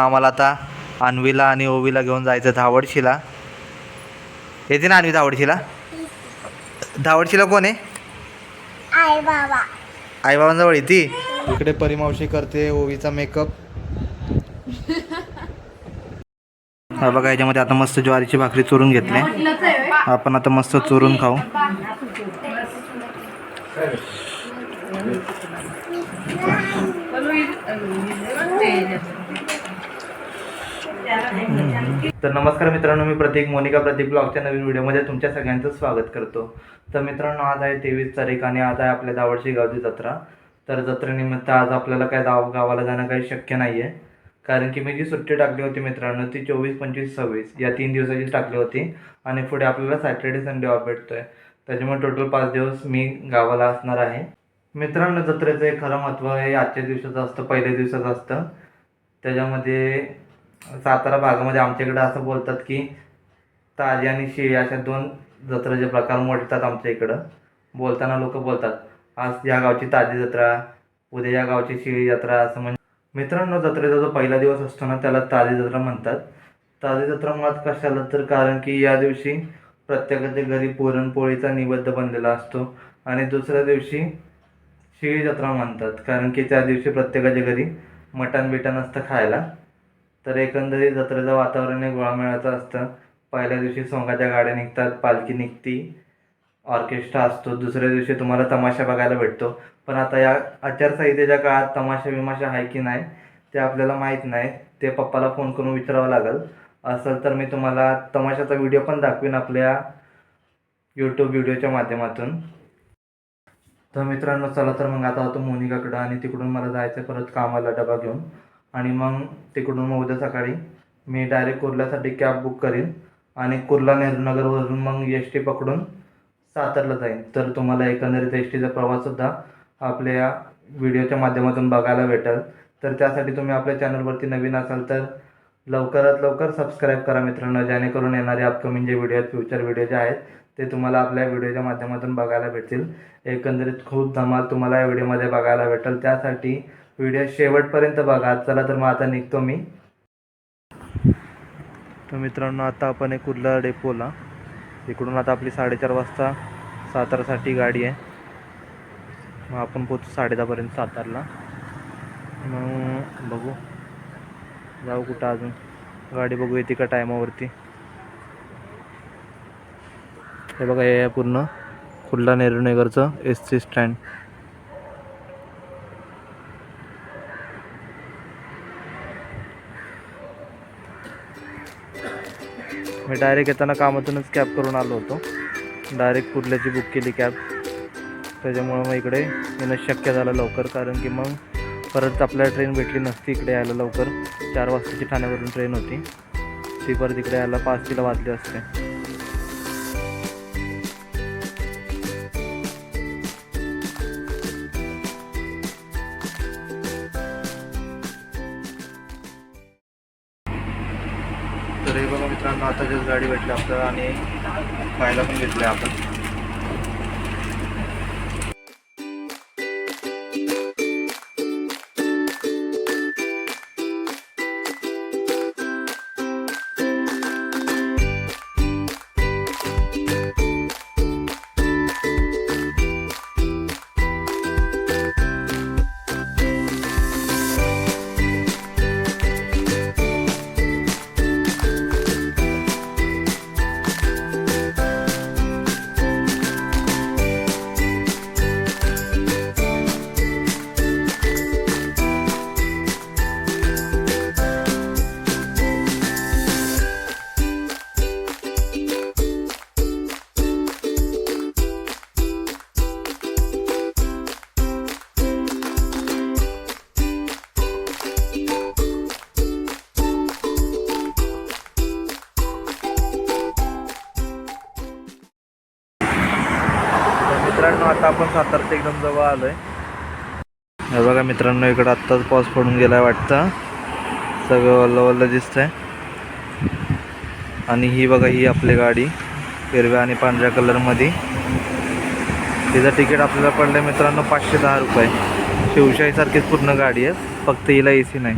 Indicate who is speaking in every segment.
Speaker 1: आम्हाला आता अन्वीला आणि ओवीला घेऊन जायचं धावडशीला. येते ना अन्वी धावडशीला? धावडशीला कोण आहे?
Speaker 2: आई बाबा
Speaker 1: आईबाबांजवळ येते? इकडे परिमावशी करते ओवीचा मेकअप. हा बघा याच्यामध्ये आता मस्त ज्वारीची भाकरी चुरून घेतली. आपण आता मस्त चुरून खाऊ. तर नमस्कार मित्रांनो मी प्रतीक मोनिका प्रतीक ब्लॉगच्या नवीन व्हिडिओमध्ये तुमच्या सगळ्यांचं स्वागत करतो. तर मित्रांनो आज आहे तेवीस तारीख आणि आज आहे आपल्या दावडशी गावची जत्रा. तर जत्रेनिमित्त आज आपल्याला काय दाव गावाला जाणं काही शक्य नाही आहे कारण की मी जी सुट्टी टाकली होती मित्रांनो ती चोवीस पंचवीस सव्वीस या तीन दिवसाची टाकली होती आणि पुढे आपल्याला सॅटर्डे संडे ऑफ भेटतो आहे त्याच्यामुळे टोटल पाच दिवस मी गावाला असणार आहे. मित्रांनो जत्रेचं एक खरं महत्त्व हे आजच्या दिवसाचं असतं पहिल्या दिवसाचं असतं. त्याच्यामध्ये सातारा भागामध्ये आमच्याकडे असं बोलतात की ताजी आणि शिळी अशा दोन जत्रेचे प्रकार मोडतात आमच्या इकडं. बोलताना लोक बोलतात आज या गावची ताजी जत्रा उद्या या गावची शिळी जत्रा असं म्हणजे मित्रांनो जत्रेचा जो पहिला दिवस असतो ना त्याला ताजी जत्रा म्हणतात. ताजी जत्रा मुळात कशाला तर कारण की या दिवशी प्रत्येकाच्या घरी पुरणपोळीचा निबद्ध बनलेला असतो आणि दुसऱ्या दिवशी शिळी जत्रा म्हणतात. कारण की त्या दिवशी प्रत्येकाच्या घरी मटण बिटण असतं खायला. तर एकंदरीत जत्रेचं वातावरण हे गोळामेळाचं असतं. पहिल्या दिवशी सोंगाच्या गाड्या निघतात पालखी निघती ऑर्केस्ट्रा असतो. दुसऱ्या दिवशी तुम्हाला तमाशा बघायला भेटतो. पण आता या आचारसंहितेच्या काळात तमाशा विमाशा आहे की नाही ते आपल्याला माहीत नाही. ते पप्पाला फोन करून विचारावं लागेल. असेल तर मी तुम्हाला तमाशाचा व्हिडिओ पण दाखवीन आपल्या यूट्यूब व्हिडिओच्या माध्यमातून. तर मित्रांनो चला तर मग आता होतो मोनिकाकडं आणि तिकडून मला जायचं परत कामाला डबा घेऊन. आणि मग तिकडून मग उद्या सकाळी मी डायरेक्ट कुर्ल्यासाठी कॅब बुक करीन आणि कुर्ला नेहरूनगरवरून मग एस टी पकडून सातारला जाईन. तर तुम्हाला एकंदरीत एस टीचा प्रवाससुद्धा आपल्या या व्हिडिओच्या माध्यमातून बघायला भेटेल. तर त्यासाठी तुम्ही आपल्या चॅनलवरती नवीन असाल तर लवकरात लवकर सबस्क्राईब करा मित्रांनो जेणेकरून येणारे अपकमिंग जे व्हिडिओ आहेत फ्युचर व्हिडिओ जे आहेत ते तुम्हाला आपल्या व्हिडिओच्या माध्यमातून बघायला भेटतील. एकंदरीत खूप धमाल तुम्हाला या व्हिडिओमध्ये बघायला भेटेल. त्यासाठी व्हिडिओ शेवटपर्यंत बघा. चला तर मग आता निघतो मी. तर मित्रांनो आता आपण एक कुर्ला डेपोला. इकडून आता आपली साडेचार वाजता सातारासाठी गाडी आहे. मग आपण पोचू साडेदहापर्यंत सातारला. मग बघू. जाऊ कुठं अजून. गाडी बघू येते का टायमावरती. हे बघा हे आहे पूर्ण कुर्ला नेहरूनगरचं एस सी स्टँड. मी डायरेक्ट येताना कामातूनच कॅब करून आलो होतो. डायरेक्ट कुर्ल्याची बुक केली कॅब त्याच्यामुळं मग इकडे येणं शक्य झालं लवकर. कारण की मग परत आपल्याला ट्रेन भेटली नसती इकडे यायला लवकर. चार वाजताची ठाण्यावरून ट्रेन होती. ती परत इकडे यायला पाच तिला वाजली असते. हे बघा मित्रांनो आता जस्ट गाडी भेटली आपल्याला आणि खायला पण घेतलं आपण. मित्रांनो आता आपण सातारच्या एकदम जवळ आलो आहे हे बघा मित्रांनो इकडं आत्ताच पाऊस पडून गेलाय वाटतं. सगळं वल्ल वल्ल दिसतंय. आणि ही बघा ही आपली गाडी हिरव्या आणि पांढऱ्या कलरमध्ये. तिचं तिकीट आपल्याला पडलं मित्रांनो पाचशे दहा रुपये. शिवशाहीसारखीच पूर्ण गाडी आहे. फक्त हिला ए सी नाही.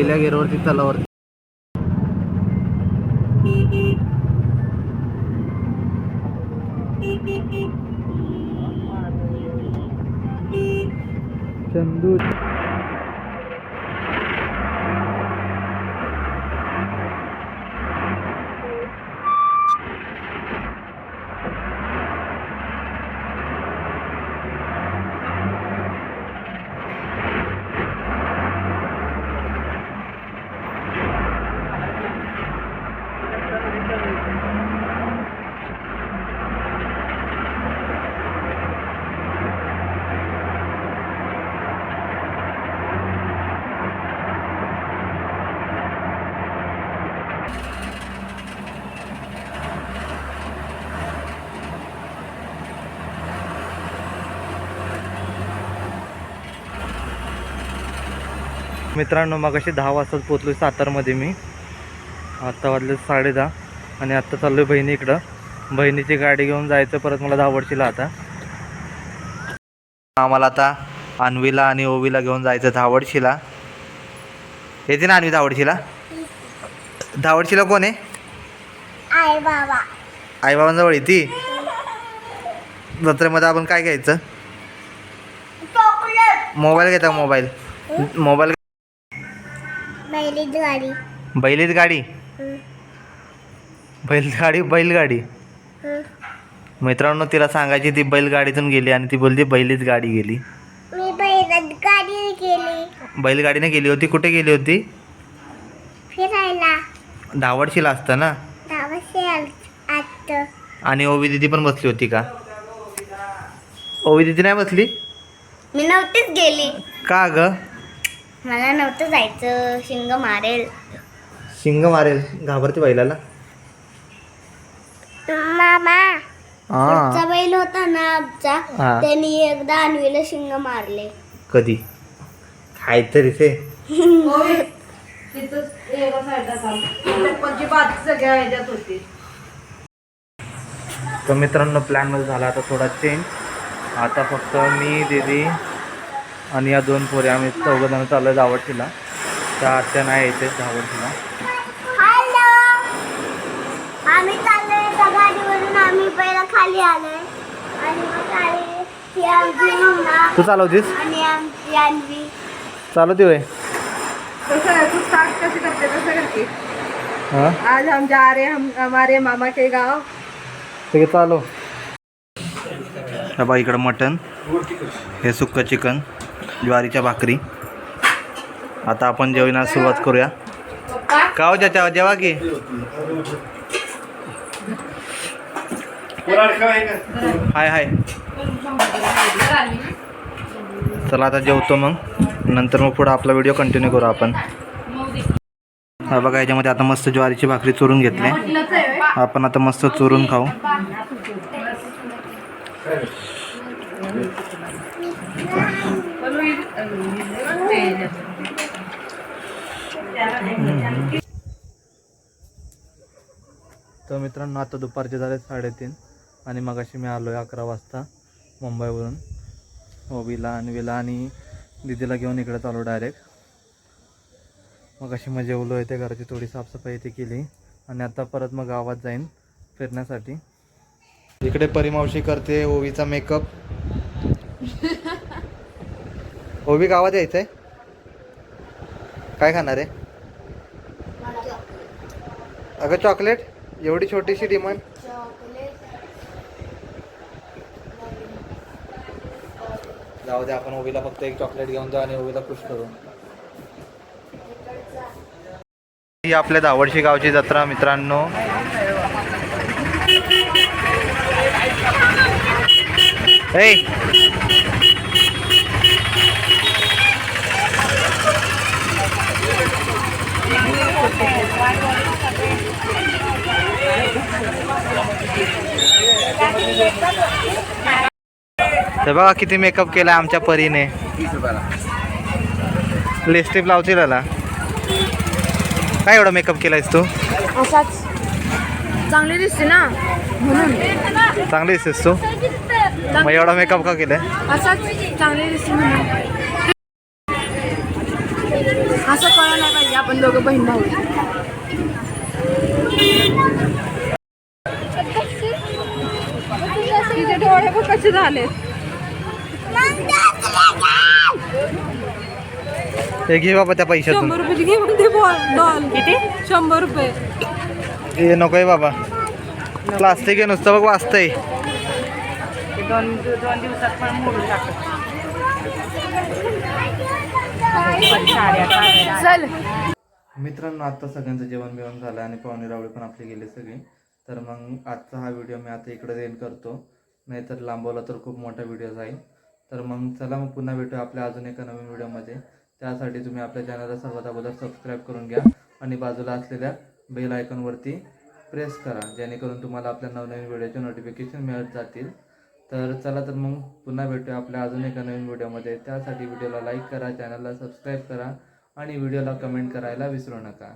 Speaker 1: ते. पहिल्या गेअरवरती तलावरती चंदू मित्रांनो मग अशी दहा वाजताच पोचलो सातारमध्ये मी. आत्ता वाजले साडे दहा आणि आत्ता चाललो आहे बहिणी इकडं. बहिणीची गाडी घेऊन जायचं परत मला धावडशीला आता. आम्हाला आता अन्वीला आणि ओवीला घेऊन जायचं धावडशीला येते ना अन्वी धावडशीला धावडशीला कोण आहे?
Speaker 2: आई बाबा
Speaker 1: आईबाबांजवळ येते? जत्रेमध्ये आपण काय घ्यायचं? मोबाईल घेता मोबाईल? मोबाईल
Speaker 2: पहिली गाडी
Speaker 1: बैलीत गाडी? बैलगाडी बैलगाडी. मित्रांनो तिला सांगायची ती बैलगाडीतून गेली आणि ती बोलती बैलीच गाडी गेली.
Speaker 2: मी पहिली गाडी केली
Speaker 1: बैलगाडीने गेली होती. कुठे गेली होती?
Speaker 2: फिरायला.
Speaker 1: धावडशीला असतं ना?
Speaker 2: आत
Speaker 1: आणि ओवी दिदी पण बसली होती का? ओवी दिदी नाही बसली?
Speaker 2: मी नव्हतीच गेली.
Speaker 1: का ग?
Speaker 2: मला नव्हतं जायचं. शिंग मारेल.
Speaker 1: शिंग मारेल. घाबरते बैलाला.
Speaker 2: मामा
Speaker 1: हा.
Speaker 2: पुढचा बैल होता ना आमचा
Speaker 1: हा.
Speaker 2: त्यांनी एकदा अन्वीला शिंग मारले.
Speaker 1: कधी? काहीतरी ते. तर मित्रांनो प्लॅनमध्ये झाला आता थोडा चेंज आता फक्त मी दीदी आणि या दोन पोरी आम्ही चौघजण चाललो आहे धावडशीला त्या आत्या नाही यायचे धावडशीला
Speaker 2: हॅलो! आम्ही चाललोय एका गाडीवरून आम्ही पहिला खाली आलोय. आणि मग खाली ती आमची मम्मा
Speaker 1: तू चालवतीस?
Speaker 2: आणि आमची अन्वी
Speaker 1: चालवते होय.
Speaker 3: कसं तू कैसे करते
Speaker 1: हां?
Speaker 3: आज हम जा रहे हैं हम हमारे मामा के गांव.
Speaker 1: ठीक आहे चालव. बघा इकडं मटन हे सुक्क चिकन. ज्वारीच्या भाकरी. आता आपण जेवणास सुरुवात करूया. का हो ज्याच्या जेवा की? हाय हाय. चला आता जेवतो मग. नंतर मग पुढं आपला व्हिडिओ कंटिन्यू करू आपण. हा बघा याच्यामध्ये आता मस्त ज्वारीची भाकरी चुरून घेतली. आपण आता मस्त चुरून खाऊ. तर मित्रांनो आता दुपारचे झाले साडेतीन आणि मगाशी मी आलो आहे अकरा वाजता मुंबईवरून. ओबीला अन्वीला आणि दिदीला घेऊन इकडे चालू डायरेक्ट मग अशी मग जेवलो आहे ते घराची थोडी साफसफाई ती केली आणि आता परत मग गावात जाईन फिरण्यासाठी. इकडे परिमावशी करते ओवीचा मेकअप ओबी गावात यायचं आहे काय खाणार आहे? अगं चॉकलेट एवढी छोटीशी डिमांड? जाऊ दे आपण ओबीला फक्त एक चॉकलेट घेऊन जाऊ आणि ओबीला खुश करू. ही आपल्या दावडशी गावची जत्रा मित्रांनो. ए! हे बघा किती मेकअप केला आमच्या परीने. लिस्टिप लावतील आला काय एवढा मेकअप केलायस तू?
Speaker 2: असाच.
Speaker 3: चांगली दिसते ना म्हणून.
Speaker 1: चांगली दिसतेस तू? मग एवढा मेकअप का केलाय?
Speaker 3: असाच चांगली दिसते म्हणून. असं कळलं नाही पाहिजे आपण दोघं बहीण भाऊ आहे. तिचे डोळे बघ कसे झाले
Speaker 1: हे घे बाबा त्या पैशातून.
Speaker 3: शंभर रुपये घे म्हणते बॉल डॉल किती? शंभर रुपये.
Speaker 1: हे नकोय बाबा. प्लास्टिक आहे नुसतं बघ वाचतंय.
Speaker 3: दोन दोन दिवसात पण मोडून टाकत चल.
Speaker 1: मित्रांनो आता सगळ्यांचं जेवण बिवण झालं आणि पाहुणे रावळे पण आपले गेले सगळे. तर मग आजचा हा व्हिडिओ मी आता इकडे एंड करतो. नाहीतर लांबवला तर खूप मोठा व्हिडिओ जाईल. तर मग चला मग पुन्हा भेटूया आपल्या अजून एका नवीन व्हिडिओमध्ये त्यासाठी तुम्ही आपल्या चॅनलला सर्वात अगोदर सबस्क्राईब करून घ्या आणि बाजूला असलेल्या बेल आयकॉनवरती प्रेस करा जेणेकरून तुम्हाला आपल्या नवनवीन व्हिडिओचे नोटिफिकेशन मिळत जातील. तर चला तर मग पुन्हा भेटूया आपल्या अजून एका नवीन व्हिडिओमध्ये त्यासाठी व्हिडिओला लाईक करा चॅनलला सबस्क्राईब करा आणि व्हिडिओला कमेंट करायला विसरू नका.